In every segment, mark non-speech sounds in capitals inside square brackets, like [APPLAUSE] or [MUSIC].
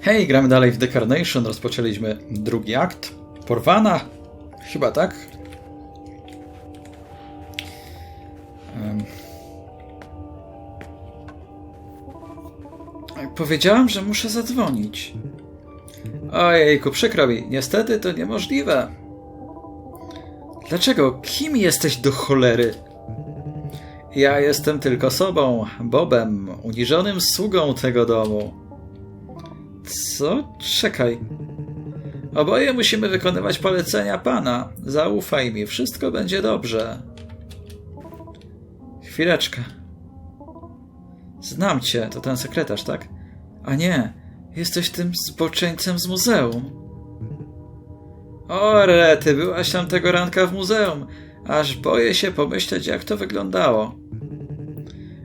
Hej, gramy dalej w The Carnation. Rozpoczęliśmy drugi akt. Porwana? Chyba tak? Em. Powiedziałam, że muszę zadzwonić. Ojejku, przykro mi. Niestety to niemożliwe. Dlaczego? Kim jesteś do cholery? Ja jestem tylko sobą, Bobem, uniżonym sługą tego domu. Co? Czekaj. Oboje musimy wykonywać polecenia pana. Zaufaj mi, wszystko będzie dobrze. Chwileczkę. Znam cię, to ten sekretarz, tak? A nie, jesteś tym zboczeńcem z muzeum. O, ty byłaś tam tego ranka w muzeum. Aż boję się pomyśleć, jak to wyglądało.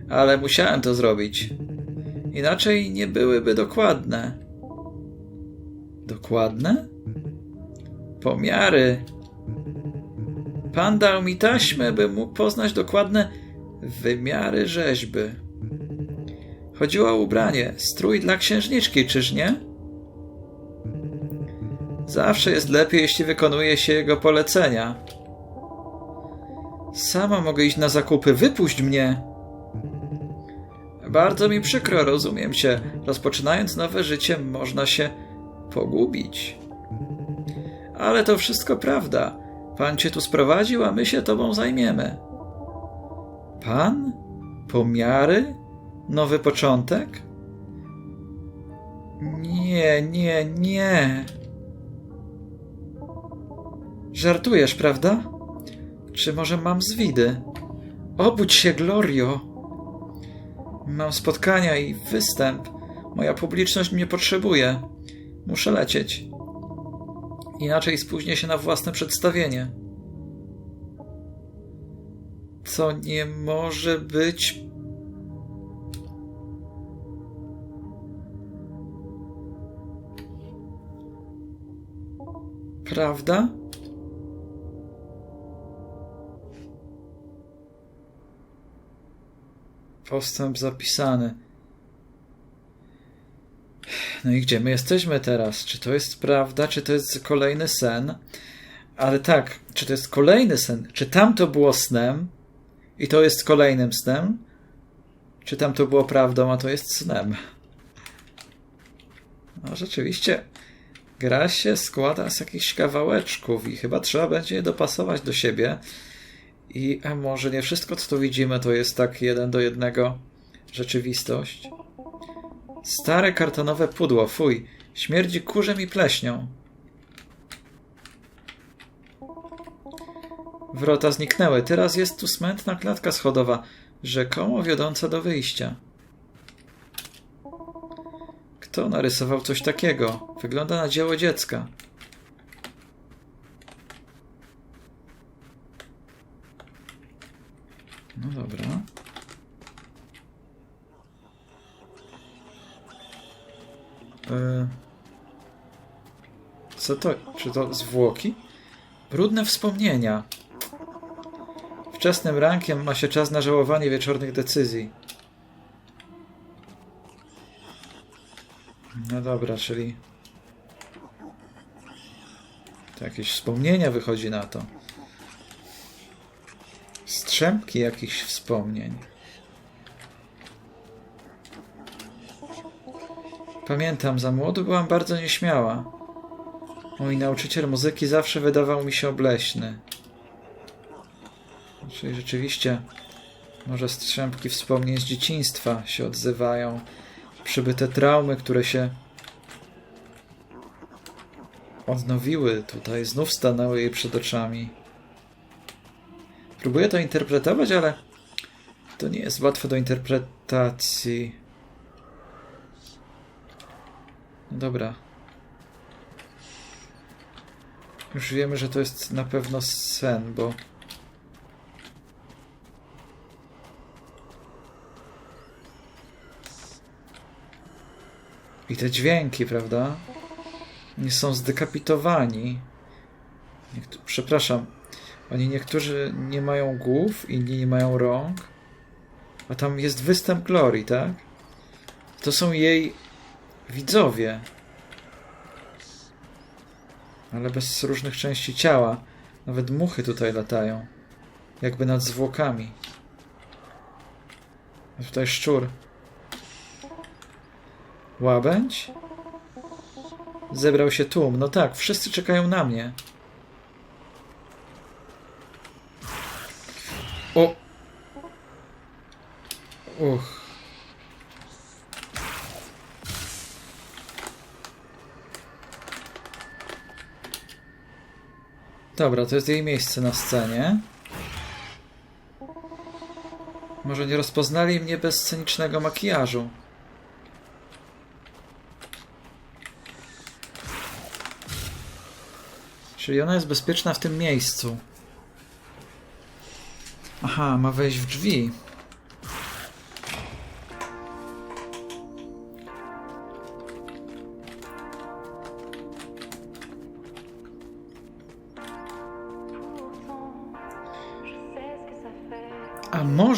Ale musiałem to zrobić. Inaczej nie byłyby dokładne. Dokładne? Pomiary. Pan dał mi taśmę, by mógł poznać dokładne wymiary rzeźby. Chodziło o ubranie, strój dla księżniczki, czyż nie? Zawsze jest lepiej, jeśli wykonuje się jego polecenia. Sama mogę iść na zakupy, wypuść mnie! Bardzo mi przykro, rozumiem cię. Rozpoczynając nowe życie, można się pogubić. Ale to wszystko prawda. Pan cię tu sprowadził, a my się tobą zajmiemy. Pan? Pomiary? Nowy początek? Nie, nie, nie. Żartujesz, prawda? Czy może mam zwidy? Obudź się, Glorio! Mam spotkania i występ. Moja publiczność mnie potrzebuje. Muszę lecieć. Inaczej spóźnię się na własne przedstawienie. Co nie może być. Prawda? Postęp zapisany. No i gdzie my jesteśmy teraz? Czy to jest prawda, czy to jest kolejny sen? Ale tak, czy to jest kolejny sen? Czy tam to było snem i to jest kolejnym snem? Czy tam to było prawdą, a to jest snem? No rzeczywiście, gra się składa z jakichś kawałeczków i chyba trzeba będzie je dopasować do siebie. I może nie wszystko, co tu widzimy, to jest tak jeden do jednego rzeczywistość? Stare kartonowe pudło, fuj, śmierdzi kurzem i pleśnią. Wrota zniknęły, teraz jest tu smętna klatka schodowa, rzekomo wiodąca do wyjścia. Kto narysował coś takiego? Wygląda na dzieło dziecka. No dobra. Co to? Czy to zwłoki? Brudne wspomnienia. Wczesnym rankiem ma się czas na żałowanie wieczornych decyzji. No dobra, czyli... To jakieś wspomnienia wychodzi na to. Strzępki jakichś wspomnień. Pamiętam, za młodu byłam bardzo nieśmiała. Mój nauczyciel muzyki zawsze wydawał mi się obleśny. Czyli rzeczywiście, może strzępki wspomnień z dzieciństwa się odzywają. Przybyte traumy, które się odnowiły tutaj, znów stanęły jej przed oczami. Próbuję to interpretować, ale to nie jest łatwe do interpretacji. No dobra. Już wiemy, że to jest na pewno sen, bo... I te dźwięki, prawda? Nie są zdekapitowani. Niektó- Przepraszam. Oni niektórzy nie mają głów, inni nie mają rąk. A tam jest występ Glory, tak? To są jej widzowie. Ale bez różnych części ciała. Nawet muchy tutaj latają. Jakby nad zwłokami. A tutaj szczur. Łabędź? Zebrał się tłum. No tak, wszyscy czekają na mnie. O! Uch. Dobra, to jest jej miejsce na scenie. Może nie rozpoznali mnie bez scenicznego makijażu. Czyli ona jest bezpieczna w tym miejscu. Aha, ma wejść w drzwi.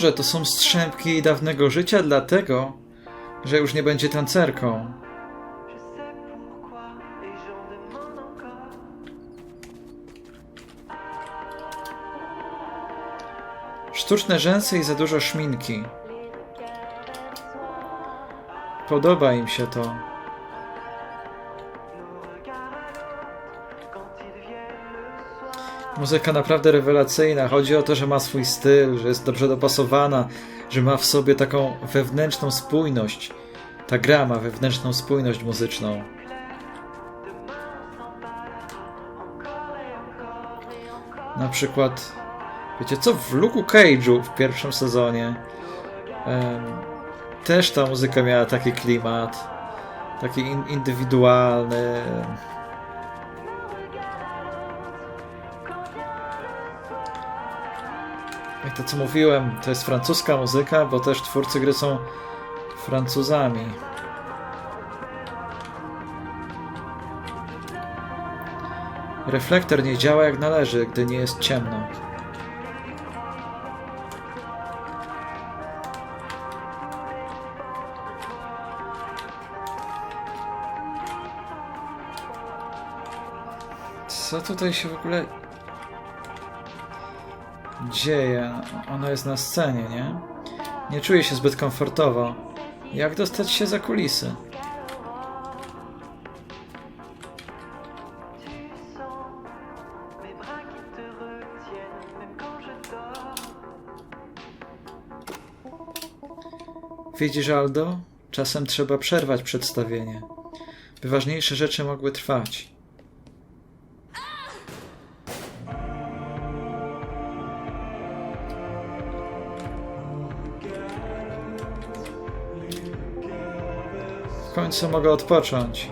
A może to są strzępki jej dawnego życia, dlatego, że już nie będzie tancerką. Sztuczne rzęsy i za dużo szminki. Podoba im się to. Muzyka naprawdę rewelacyjna. Chodzi o to, że ma swój styl, że jest dobrze dopasowana, że ma w sobie taką wewnętrzną spójność. Ta gra ma wewnętrzną spójność muzyczną. Na przykład, wiecie co, w Luke'u Cage'u w pierwszym sezonie em, też ta muzyka miała taki klimat, taki in, indywidualny. To co mówiłem, to jest francuska muzyka, bo też twórcy gry są Francuzami. Reflektor nie działa jak należy, gdy nie jest ciemno. Co tutaj się w ogóle dzieje? Ona jest na scenie, nie? Nie czuję się zbyt komfortowo. Jak dostać się za kulisy? Widzisz, Aldo? Czasem trzeba przerwać przedstawienie, by ważniejsze rzeczy mogły trwać. Końcu mogę odpocząć.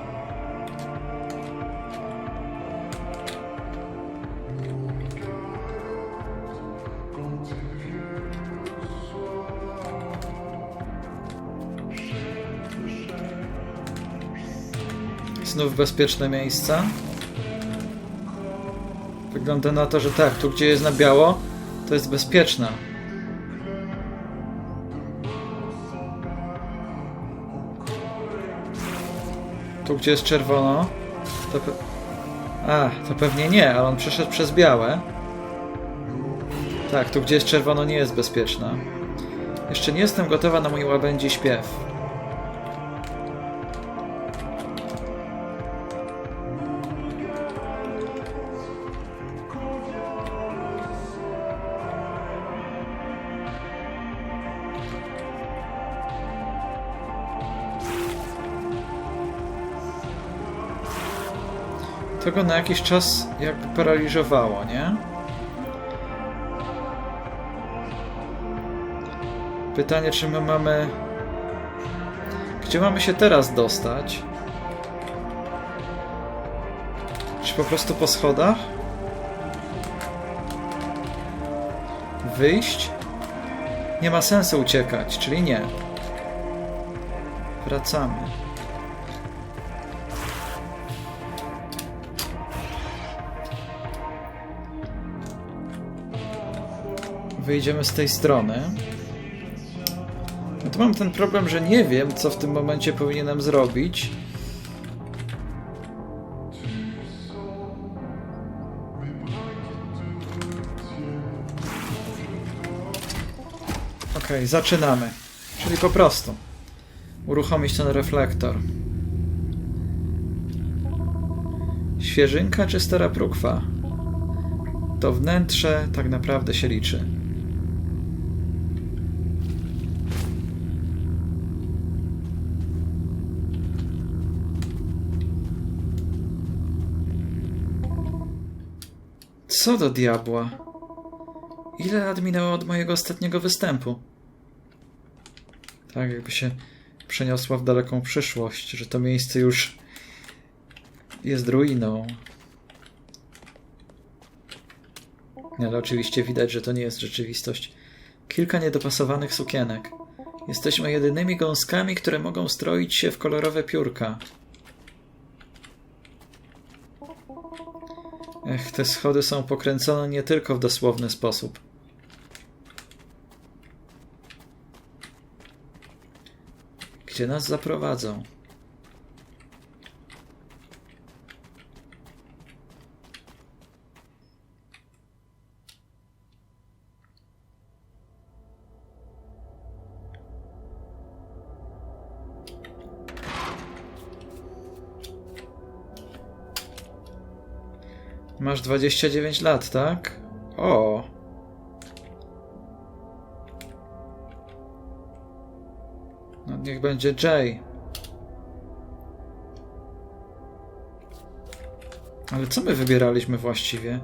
Znów bezpieczne miejsca. Wygląda na to, że tak, tu gdzie jest na biało, to jest bezpieczna. Tu gdzie jest czerwono, to pe... A, to pewnie nie, ale on przeszedł przez białe. Tak, tu gdzie jest czerwono nie jest bezpieczna. Jeszcze nie jestem gotowa na mój łabędzi śpiew. To go na jakiś czas jakby paraliżowało, nie? Pytanie, czy my mamy. Gdzie mamy się teraz dostać? Czy po prostu po schodach? Wyjść? Nie ma sensu uciekać, czyli nie. Wracamy. wyjdziemy z tej strony. No to mam ten problem, że nie wiem, co w tym momencie powinienem zrobić. Ok, zaczynamy. Czyli po prostu uruchomić ten reflektor. Świeżynka czy stara prókwa? To wnętrze tak naprawdę się liczy. Co do diabła? Ile lat minęło od mojego ostatniego występu? Tak, jakby się przeniosła w daleką przyszłość, że to miejsce już jest ruiną. Ale oczywiście widać, że to nie jest rzeczywistość. Kilka niedopasowanych sukienek. Jesteśmy jedynymi gąskami, które mogą stroić się w kolorowe piórka. Ech, te schody są pokręcone nie tylko w dosłowny sposób. Gdzie nas zaprowadzą? Masz 29 lat, tak? O. No niech będzie Jay. Ale co my wybieraliśmy właściwie?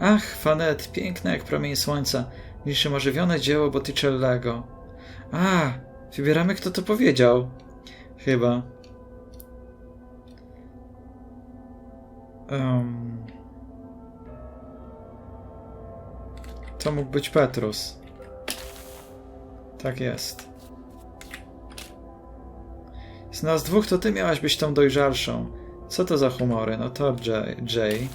Ach, Fanet, piękne jak promień słońca, niczym ożywione dzieło Botticellego. A, wybieramy kto to powiedział. Chyba. Um. To mógł być Petrus. Tak jest. Z nas dwóch to ty miałaś być tą dojrzalszą. Co to za humory? No to Jay. Jay.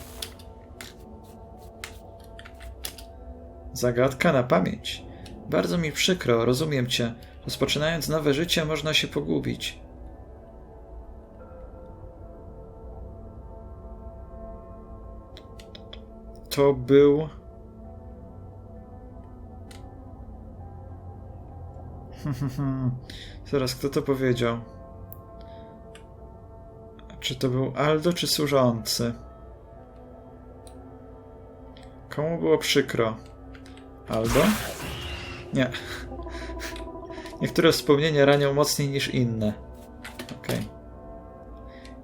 Zagadka na pamięć. Bardzo mi przykro, rozumiem cię. Rozpoczynając nowe życie, można się pogubić. To był. [LAUGHS] Zaraz, kto to powiedział? Czy to był Aldo, czy służący? Komu było przykro? Aldo? Nie. [LAUGHS] Niektóre wspomnienia ranią mocniej niż inne. Okej.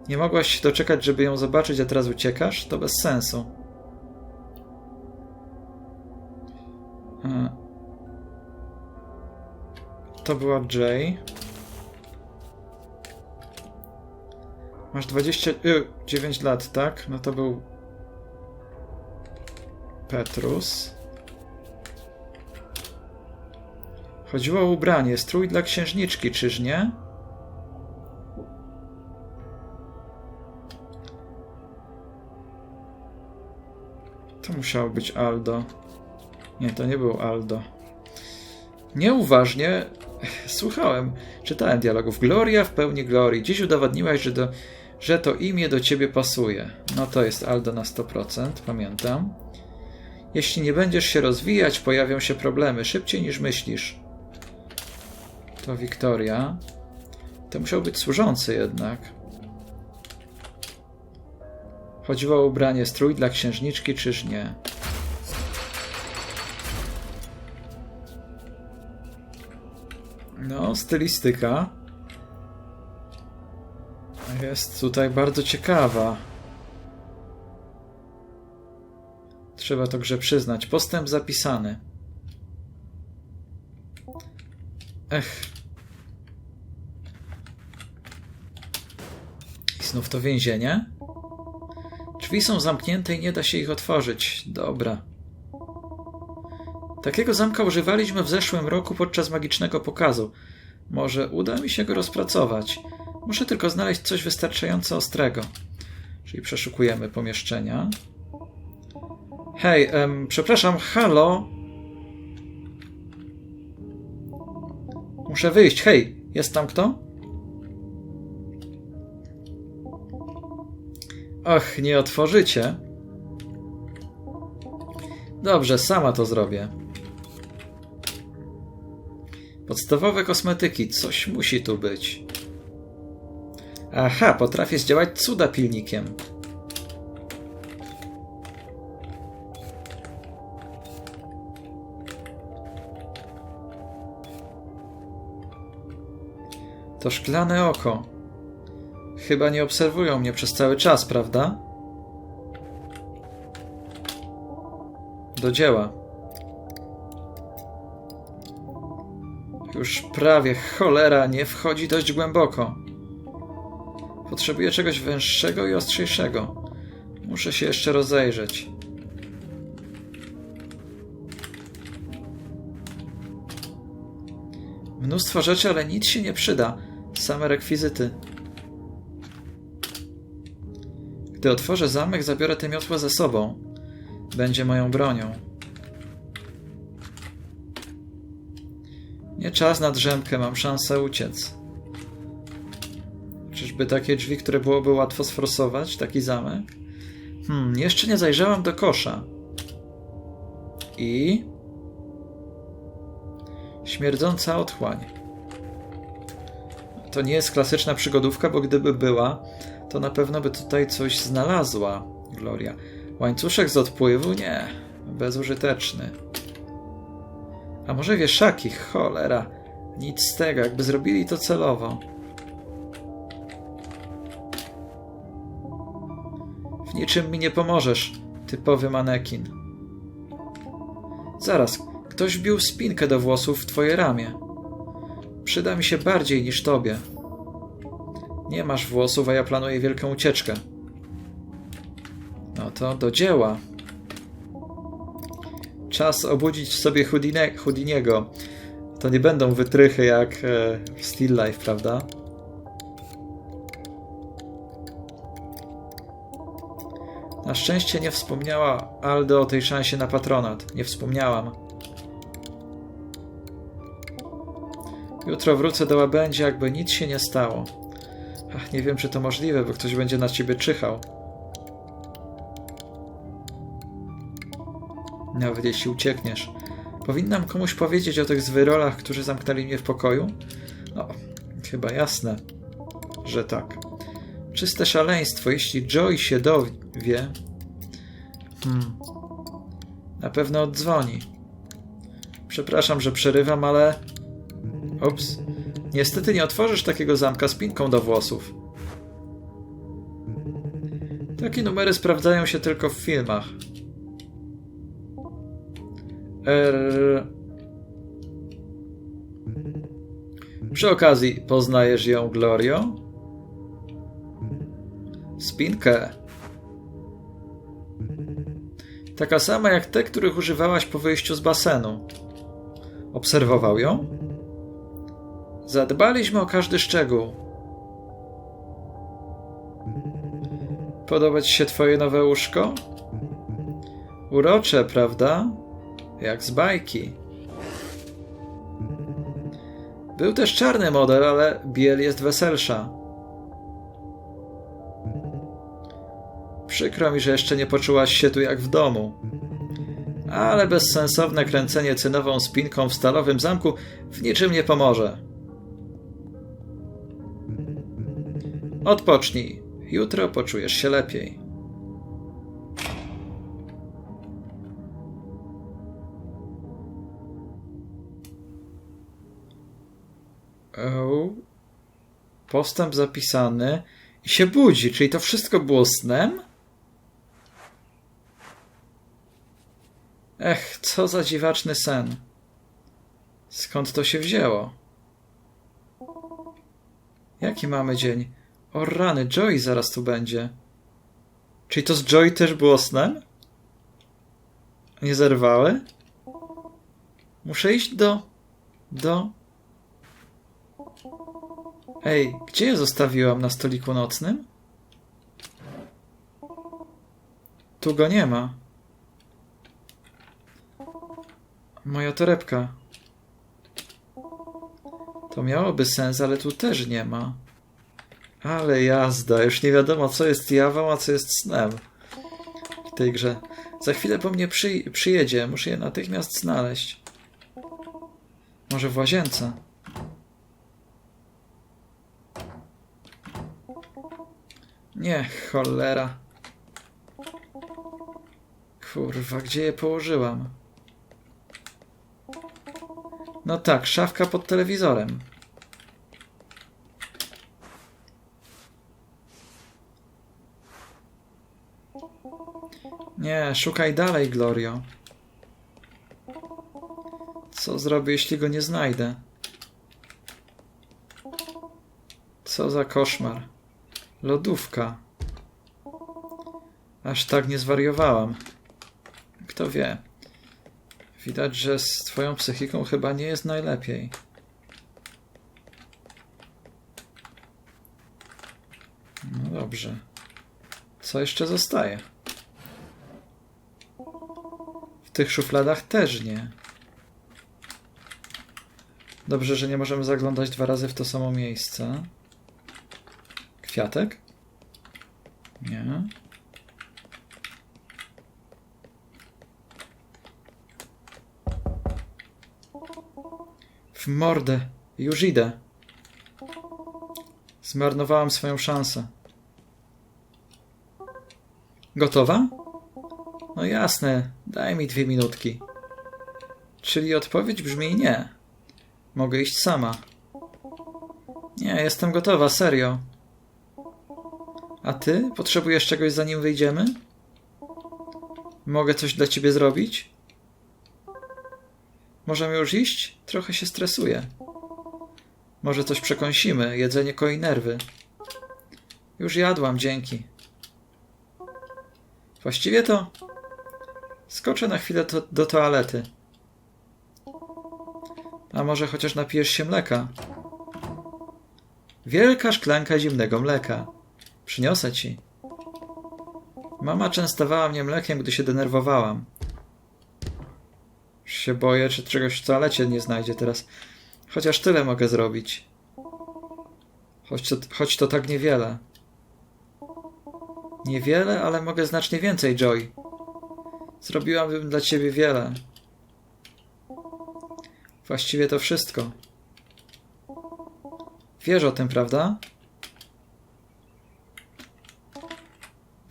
Nie mogłaś się doczekać, żeby ją zobaczyć, a teraz uciekasz? To bez sensu. To była Jay. Masz 29 lat, tak? No to był Petrus. Chodziło o ubranie, strój dla księżniczki, czyż nie? To musiało być Aldo. Nie, to nie był Aldo. Nieuważnie [LAUGHS] słuchałem, czytałem dialogów. Gloria w pełni glorii. Dziś udowodniłaś, że, do, że to imię do ciebie pasuje. No to jest Aldo na 100%, pamiętam. Jeśli nie będziesz się rozwijać, pojawią się problemy szybciej niż myślisz. To Wiktoria. To musiał być służący jednak. Chodziło o ubranie strój dla księżniczki, czyż nie? No, stylistyka jest tutaj bardzo ciekawa. Trzeba to grze przyznać. Postęp zapisany. Ech. I znów to więzienie? Drzwi są zamknięte i nie da się ich otworzyć. Dobra. Takiego zamka używaliśmy w zeszłym roku podczas magicznego pokazu. Może uda mi się go rozpracować. Muszę tylko znaleźć coś wystarczająco ostrego. Czyli przeszukujemy pomieszczenia. Hej, em, przepraszam, halo? Muszę wyjść. Hej, jest tam kto? Och, nie otworzycie. Dobrze, sama to zrobię. Podstawowe kosmetyki, coś musi tu być. Aha, potrafię zdziałać cuda pilnikiem. To szklane oko. Chyba nie obserwują mnie przez cały czas, prawda? Do dzieła. Już prawie cholera nie wchodzi dość głęboko. Potrzebuję czegoś węższego i ostrzejszego. Muszę się jeszcze rozejrzeć. Mnóstwo rzeczy, ale nic się nie przyda. Same rekwizyty. Gdy otworzę zamek, zabiorę tę miotłę ze sobą. Będzie moją bronią. Czas na drzemkę, mam szansę uciec. Czyżby takie drzwi, które byłoby łatwo sforsować? Taki zamek? Hmm, jeszcze nie zajrzałam do kosza. I... Śmierdząca otchłań. To nie jest klasyczna przygodówka, bo gdyby była, to na pewno by tutaj coś znalazła, Gloria. Łańcuszek z odpływu? Nie. Bezużyteczny. A może wieszaki? Cholera. Nic z tego, jakby zrobili to celowo. W niczym mi nie pomożesz, typowy manekin. Zaraz, ktoś wbił spinkę do włosów w twoje ramię. Przyda mi się bardziej niż tobie. Nie masz włosów, a ja planuję wielką ucieczkę. No to do dzieła. Czas obudzić w sobie Houdine, Houdiniego. To nie będą wytrychy jak e, w Still Life, prawda? Na szczęście nie wspomniała Aldo o tej szansie na patronat. Nie wspomniałam. Jutro wrócę do łabędzi, jakby nic się nie stało. Ach, nie wiem, czy to możliwe, bo ktoś będzie na ciebie czyhał. Nawet jeśli uciekniesz. Powinnam komuś powiedzieć o tych zwyrolach, którzy zamknęli mnie w pokoju? No, chyba jasne, że tak. Czyste szaleństwo, jeśli Joy się dowie. Hmm. Na pewno oddzwoni. Przepraszam, że przerywam, ale. Ups. Niestety nie otworzysz takiego zamka z pinką do włosów. Takie numery sprawdzają się tylko w filmach. Er... Przy okazji, poznajesz ją, Glorio? Spinkę. Taka sama jak te, których używałaś po wyjściu z basenu. Obserwował ją? Zadbaliśmy o każdy szczegół. Podoba ci się twoje nowe łóżko? Urocze, prawda? Jak z bajki. Był też czarny model, ale biel jest weselsza. Przykro mi, że jeszcze nie poczułaś się tu jak w domu. Ale bezsensowne kręcenie cynową spinką w stalowym zamku w niczym nie pomoże. Odpocznij. Jutro poczujesz się lepiej. Postęp zapisany i się budzi, czyli to wszystko było snem? Ech, co za dziwaczny sen. Skąd to się wzięło? Jaki mamy dzień? O rany, Joy zaraz tu będzie. Czyli to z Joy też było snem? Nie zerwały? Muszę iść do... do... Ej, gdzie je zostawiłam na stoliku nocnym? Tu go nie ma. Moja torebka. To miałoby sens, ale tu też nie ma. Ale jazda, już nie wiadomo co jest jawą, a co jest snem w tej grze. Za chwilę po mnie przy, przyjedzie, muszę je natychmiast znaleźć. Może w łazience? Nie, cholera. Kurwa, gdzie je położyłam? No tak, szafka pod telewizorem. Nie, szukaj dalej, Glorio. Co zrobię, jeśli go nie znajdę? Co za koszmar. Lodówka. Aż tak nie zwariowałam. Kto wie. Widać, że z twoją psychiką chyba nie jest najlepiej. No dobrze. Co jeszcze zostaje? W tych szufladach też nie. Dobrze, że nie możemy zaglądać dwa razy w to samo miejsce. Kwiatek? Nie. W mordę. Już idę. Zmarnowałam swoją szansę. Gotowa? No jasne, daj mi dwie minutki. Czyli odpowiedź brzmi nie. Mogę iść sama. Nie, jestem gotowa, serio. A ty? Potrzebujesz czegoś zanim wyjdziemy? Mogę coś dla ciebie zrobić? Możemy już iść? Trochę się stresuję. Może coś przekąsimy, jedzenie koi nerwy. Już jadłam, dzięki. Właściwie to skoczę na chwilę to, do toalety. A może chociaż napijesz się mleka? Wielka szklanka zimnego mleka. Przyniosę ci. Mama częstowała mnie mlekiem, gdy się denerwowałam. Się boję, czy czegoś w toalecie nie znajdzie teraz. Chociaż tyle mogę zrobić. Choć to, choć to tak niewiele. Niewiele, ale mogę znacznie więcej, Joy. Zrobiłabym dla ciebie wiele. Właściwie to wszystko. Wiesz o tym, prawda?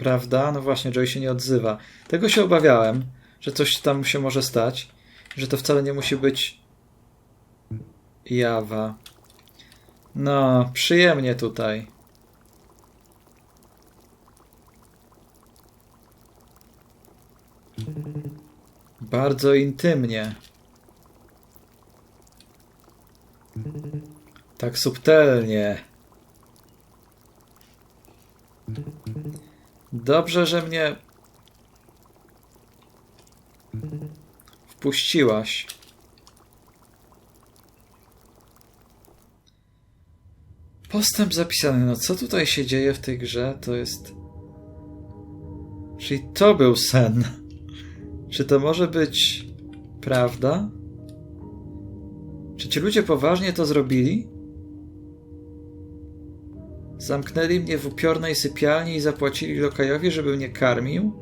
Prawda? No właśnie, Joy się nie odzywa. Tego się obawiałem, że coś tam się może stać, że to wcale nie musi być jawa. No, przyjemnie tutaj. Bardzo intymnie. Tak subtelnie. Dobrze, że mnie wpuściłaś. Postęp zapisany. No co tutaj się dzieje w tej grze? To jest. Czyli to był sen. Czy to może być prawda? Czy ci ludzie poważnie to zrobili? Zamknęli mnie w upiornej sypialni i zapłacili lokajowi, żeby mnie karmił?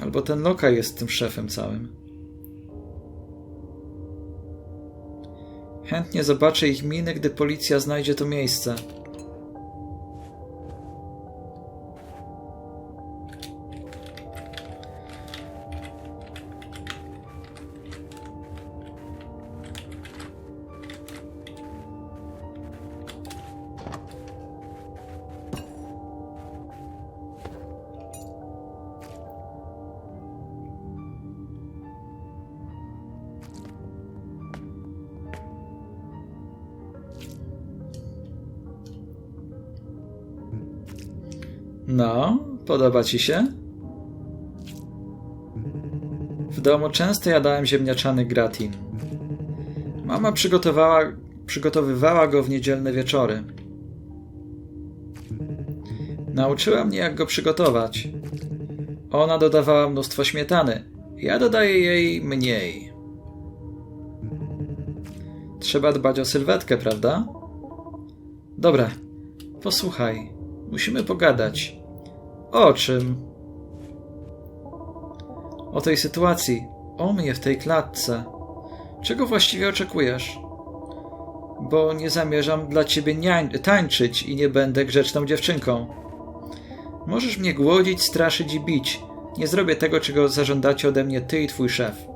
Albo ten lokaj jest tym szefem całym. Chętnie zobaczę ich miny, gdy policja znajdzie to miejsce. No, podoba ci się? W domu często jadałem ziemniaczany gratin. Mama przygotowała, przygotowywała go w niedzielne wieczory. Nauczyła mnie, jak go przygotować. Ona dodawała mnóstwo śmietany. Ja dodaję jej mniej. Trzeba dbać o sylwetkę, prawda? Dobra, posłuchaj. Musimy pogadać. O czym? O tej sytuacji. O mnie w tej klatce. Czego właściwie oczekujesz? Bo nie zamierzam dla ciebie tańczyć i nie będę grzeczną dziewczynką. Możesz mnie głodzić, straszyć i bić. Nie zrobię tego, czego zażądacie ode mnie ty i twój szef.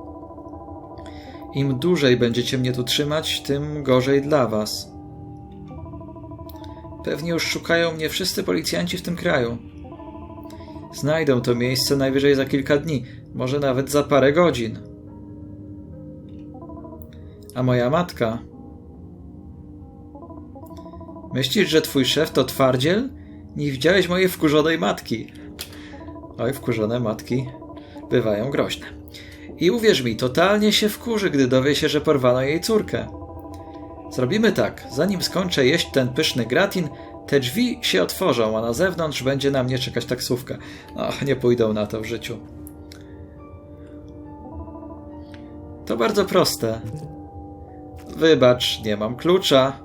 Im dłużej będziecie mnie tu trzymać, tym gorzej dla was. Pewnie już szukają mnie wszyscy policjanci w tym kraju. Znajdą to miejsce najwyżej za kilka dni, może nawet za parę godzin. A moja matka? Myślisz, że twój szef to twardziel? Nie widziałeś mojej wkurzonej matki. Oj, wkurzone matki bywają groźne. I uwierz mi, totalnie się wkurzy, gdy dowie się, że porwano jej córkę. Zrobimy tak, zanim skończę jeść ten pyszny gratin, te drzwi się otworzą, a na zewnątrz będzie na mnie czekać taksówka. Ach, nie pójdą na to w życiu. To bardzo proste. Wybacz, nie mam klucza.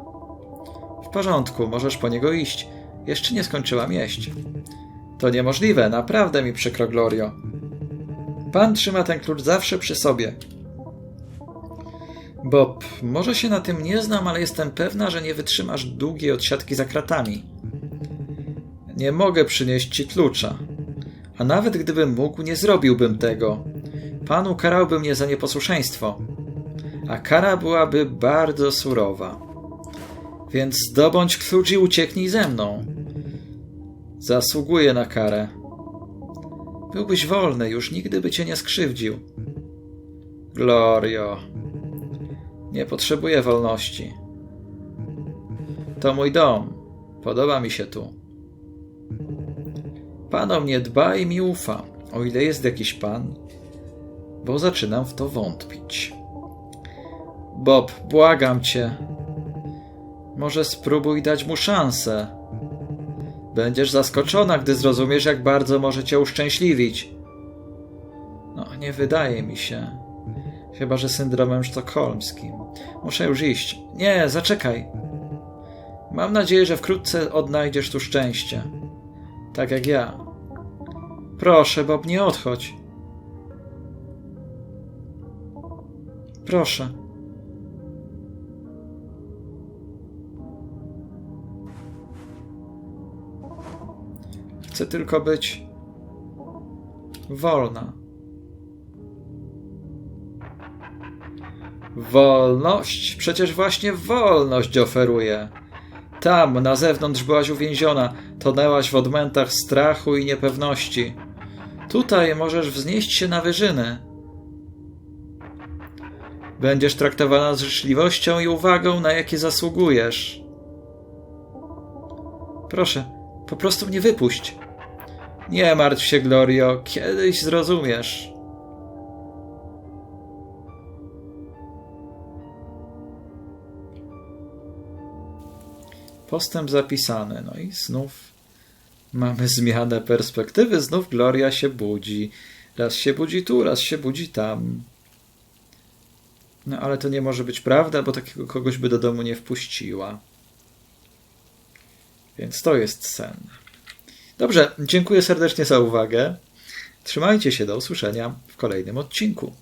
W porządku, możesz po niego iść. Jeszcze nie skończyłam jeść. To niemożliwe, naprawdę mi przykro, Glorio. Pan trzyma ten klucz zawsze przy sobie. Bob, może się na tym nie znam, ale jestem pewna, że nie wytrzymasz długiej odsiadki za kratami. Nie mogę przynieść ci klucza. A nawet gdybym mógł, nie zrobiłbym tego. Pan ukarałby mnie za nieposłuszeństwo. A kara byłaby bardzo surowa. Więc zdobądź klucz i ucieknij ze mną. Zasługuję na karę. Byłbyś wolny, już nigdy by cię nie skrzywdził. Glorio. Nie potrzebuję wolności. To mój dom. Podoba mi się tu. Pan o mnie dba i mi ufa, o ile jest jakiś pan, bo zaczynam w to wątpić. Bob, błagam cię. Może spróbuj dać mu szansę. Będziesz zaskoczona, gdy zrozumiesz, jak bardzo może cię uszczęśliwić. No, nie wydaje mi się. Chyba, że syndromem sztokholmskim. Muszę już iść. Nie, zaczekaj. Mam nadzieję, że wkrótce odnajdziesz tu szczęście. Tak jak ja. Proszę, Bob, nie odchodź. Proszę. Chcę tylko być wolna. Wolność? Przecież właśnie wolność oferuję. Tam, na zewnątrz byłaś uwięziona, tonęłaś w odmętach strachu i niepewności. Tutaj możesz wznieść się na wyżyny. Będziesz traktowana z życzliwością i uwagą, na jakie zasługujesz. Proszę, po prostu mnie wypuść. Nie martw się, Glorio, kiedyś zrozumiesz. Postęp zapisany. No i znów mamy zmianę perspektywy. Znów Gloria się budzi. Raz się budzi tu, raz się budzi tam. No ale to nie może być prawda, bo takiego kogoś by do domu nie wpuściła. Więc to jest sen. Dobrze, dziękuję serdecznie za uwagę. Trzymajcie się, do usłyszenia w kolejnym odcinku.